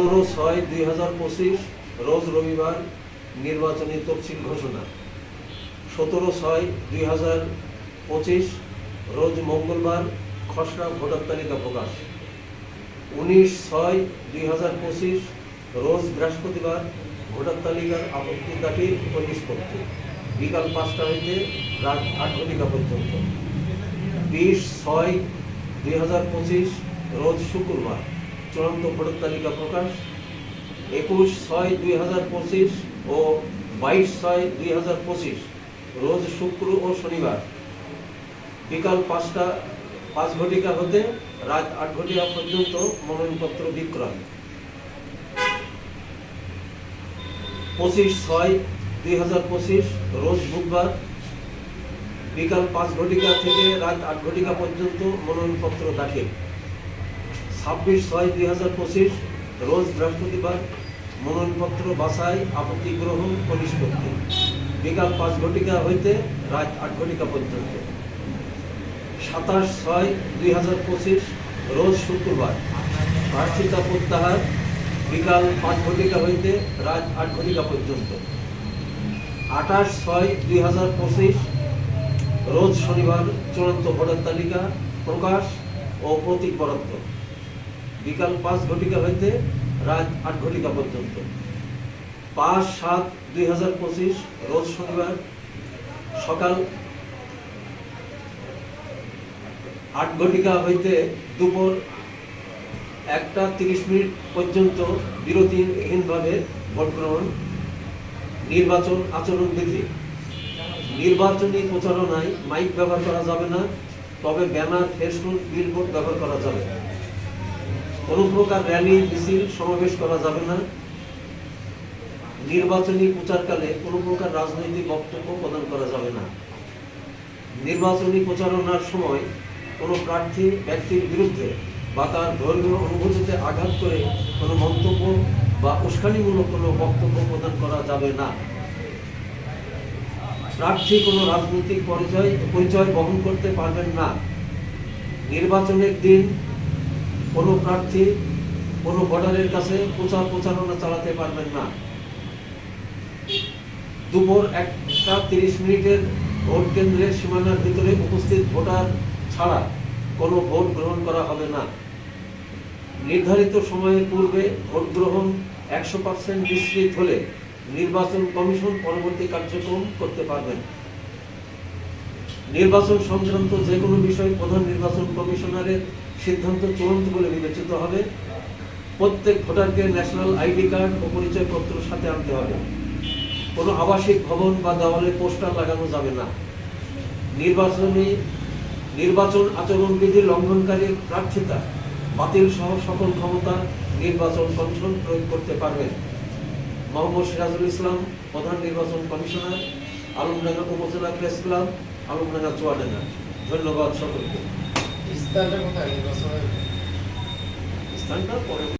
পনেরো ছয় দুই হাজার পঁচিশ রোজ রবিবার নির্বাচনী তফসিল ঘোষণা। সতেরো ছয় দুই হাজার পঁচিশ রোজ মঙ্গলবার খসড়া ভোটার তালিকা প্রকাশ। উনিশ ছয় দুই হাজার পঁচিশ রোজ বৃহস্পতিবার ভোটার তালিকার আপত্তি দাখিল ও নিষ্পত্তি। বিকাল পাঁচটা হইতে রাত আট ঘটিকা পর্যন্ত। বিশ ছয় দুই হাজার পঁচিশ রোজ শুক্রবার চূড়ান্ত ভোটার তালিকা প্রকাশ। একুশ ছয় দুই হাজার পঁচিশ ও বাইশ ছয় দুই হাজার পঁচিশ, রোজ শুক্র ও শনিবার। বিকাল পাঁচটা, পাঁচ ঘটিকা হতে রাত আট ঘটিকা পর্যন্ত মনোনয়নপত্র বিক্রয়। পঁচিশ ছয় দুই হাজার পঁচিশ, রোজ বুধবার বিকাল পাঁচ ঘটিকা থেকে রাত আট ঘটিকা পর্যন্ত মনোনয়নপত্র দাখিল। ছাব্বিশ ছয় দুই হাজার পঁচিশ, রোজ বৃহস্পতিবার মনোনয়নপত্র বাছাই, আপত্তি গ্রহণ ও বিকাল পাঁচ ঘটিকা হইতে রাত আট ঘটিকা পর্যন্ত। সাতাশ ছয় দুই হাজার পঁচিশ, রোজ শুক্রবার। প্রার্থিতা প্রত্যাহার বিকাল পাঁচ ঘটিকা হইতে রাত আট ঘটিকা পর্যন্ত। আঠাশ ছয় দুই হাজার পঁচিশ, রোজ শনিবার চূড়ান্ত ভোটার তালিকা প্রকাশ ও প্রতীক বরাদ্দ। বিকাল পাঁচ ঘটিকা হইতে রাত আট ঘটিকা পর্যন্ত। পাঁচ সাত দুই হাজার পঁচিশ, রোজ শনিবার সকাল আট ঘটিকা হইতে দুপুর একটা তিরিশ মিনিট পর্যন্ত বিরতিহীনভাবে ভোট গ্রহণ নির্বাচন আচরণবিধি। নির্বাচনী প্রচারণায় মাইক ব্যবহার করা যাবে না, তবে ব্যানার, ফেসবুক, বিলবোর্ড ব্যবহার করা যাবে। কোনো প্রকার র্যালি, মিছিল সমাবেশ করা যাবে না। নির্বাচনী প্রচারকালে কোনো প্রকার রাজনৈতিক বক্তব্য প্রদান করা যাবে না। নির্বাচনী প্রচারণার সময় কোনো প্রার্থী, ব্যক্তির বিরুদ্ধে বা তার ধর্মীয় অনুভূতিতে আঘাত করে কোনো মন্তব্য বা উস্কানিমূলক কোনো বক্তব্য প্রদান করা যাবে না। প্রার্থী কোনো রাজনৈতিক পরিচয় পরিচয় বহন করতে পারবেন না। নির্বাচনের দিন কোনো প্রার্থী কোনো ভোটারের কাছে প্রচার প্রচারণা চালাতে পারবেন না। দুপুর একটা তিরিশ মিনিটের ভোট কেন্দ্রের সীমানার ভিতরে উপস্থিত ভোটার ছাড়া কোনো ভোট গ্রহণ করা হবে না। নির্ধারিত সময়ের পূর্বে ভোট গ্রহণ একশো পার্সেন্ট নিশ্চিত হলে নির্বাচন কমিশন পরবর্তী কার্যক্রম করতে পারবেন। নির্বাচন সংক্রান্ত যে কোনো বিষয় প্রধান নির্বাচন কমিশনারের সিদ্ধান্ত চূড়ান্ত বলে বিবেচিত হবে। প্রত্যেক ভোটারকে ন্যাশনাল আইডি কার্ড ও পরিচয়পত্র সাথে আনতে হবে। কোনো আবাসিক ভবন বা দেওয়ালে পোস্টার লাগানো যাবে না। নির্বাচনী, নির্বাচন আচরণবিধি লঙ্ঘনকারী প্রার্থিতা বাতিল সহ সকল ক্ষমতা নির্বাচন কমিশন প্রয়োগ করতে পারবেন মোহাম্মদ সিরাজুল ইসলাম, প্রধান নির্বাচন কমিশনার, আলমডাঙ্গা উপজেলা প্রেস ক্লাব, আলমডাঙ্গা চুয়াডাঙ্গা। ধন্যবাদ সকলকে। স্থানটা কোথায়? নির্বাচনের স্থানটা পরে